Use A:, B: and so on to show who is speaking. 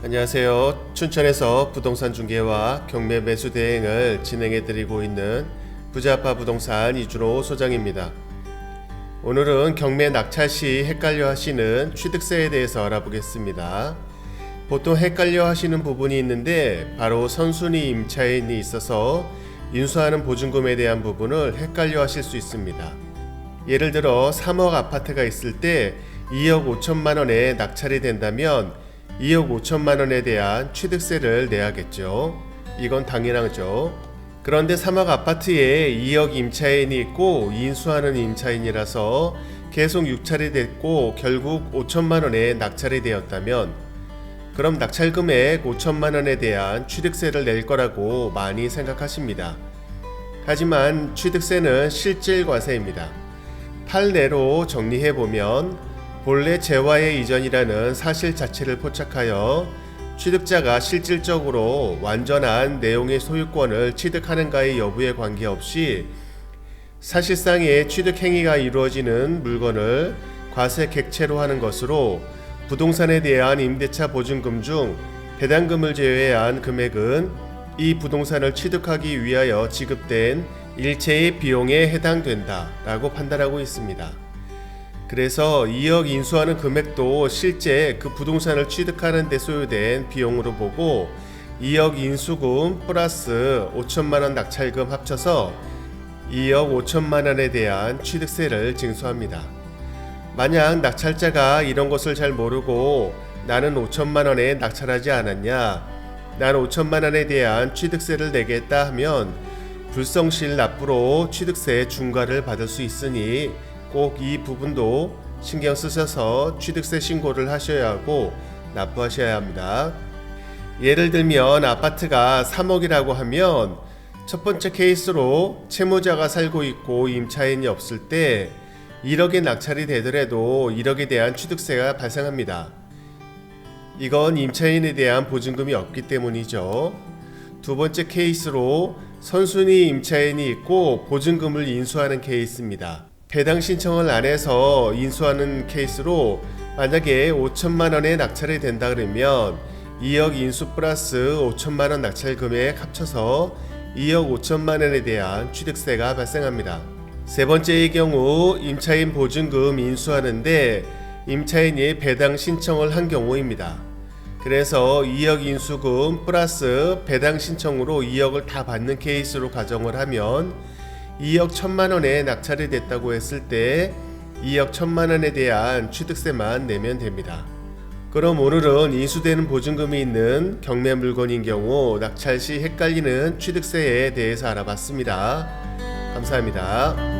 A: 안녕하세요. 춘천에서 부동산 중개와 경매 매수 대행을 진행해 드리고 있는 부자파 부동산 이준호 소장입니다. 오늘은 경매 낙찰 시 헷갈려 하시는 취득세에 대해서 알아보겠습니다. 보통 헷갈려 하시는 부분이 있는데 바로 선순위 임차인이 있어서 인수하는 보증금에 대한 부분을 헷갈려 하실 수 있습니다. 예를 들어 3억 아파트가 있을 때 2억 5천만 원에 낙찰이 된다면 2억 5천만 원에 대한 취득세를 내야겠죠. 이건 당연하죠. 그런데 3억 아파트에 2억 임차인이 있고 인수하는 임차인이라서 계속 유찰이 됐고 결국 5천만 원에 낙찰이 되었다면 그럼 낙찰 금액 5천만 원에 대한 취득세를 낼 거라고 많이 생각하십니다. 하지만 취득세는 실질 과세입니다. 판례로 정리해 보면 본래 재화의 이전이라는 사실 자체를 포착하여 취득자가 실질적으로 완전한 내용의 소유권을 취득하는가의 여부에 관계없이 사실상의 취득 행위가 이루어지는 물건을 과세 객체로 하는 것으로 부동산에 대한 임대차 보증금 중 배당금을 제외한 금액은 이 부동산을 취득하기 위하여 지급된 일체의 비용에 해당된다라고 판단하고 있습니다. 그래서 2억 인수하는 금액도 실제 그 부동산을 취득하는 데 소요된 비용으로 보고 2억 인수금 플러스 5천만 원 낙찰금 합쳐서 2억 5천만 원에 대한 취득세를 징수합니다. 만약 낙찰자가 이런 것을 잘 모르고 나는 5천만 원에 낙찰하지 않았냐, 난 5천만 원에 대한 취득세를 내겠다 하면 불성실 납부로 취득세 중과를 받을 수 있으니 꼭 이 부분도 신경 쓰셔서 취득세 신고를 하셔야 하고 납부하셔야 합니다. 예를 들면 아파트가 3억이라고 하면 첫 번째 케이스로 채무자가 살고 있고 임차인이 없을 때 1억에 낙찰이 되더라도 1억에 대한 취득세가 발생합니다. 이건 임차인에 대한 보증금이 없기 때문이죠. 두 번째 케이스로 선순위 임차인이 있고 보증금을 인수하는 케이스입니다. 배당 신청을 안 해서 인수하는 케이스로 만약에 5천만 원에 낙찰이 된다 그러면 2억 인수 플러스 5천만 원 낙찰 금액 합쳐서 2억 5천만 원에 대한 취득세가 발생합니다. 세 번째의 경우 임차인 보증금 인수하는데 임차인이 배당 신청을 한 경우입니다. 그래서 2억 인수금 플러스 배당 신청으로 2억을 다 받는 케이스로 가정을 하면 2억 1천만 원에 낙찰이 됐다고 했을 때 2억 1천만 원에 대한 취득세만 내면 됩니다. 그럼 오늘은 인수되는 보증금이 있는 경매 물건인 경우 낙찰 시 헷갈리는 취득세에 대해서 알아봤습니다. 감사합니다.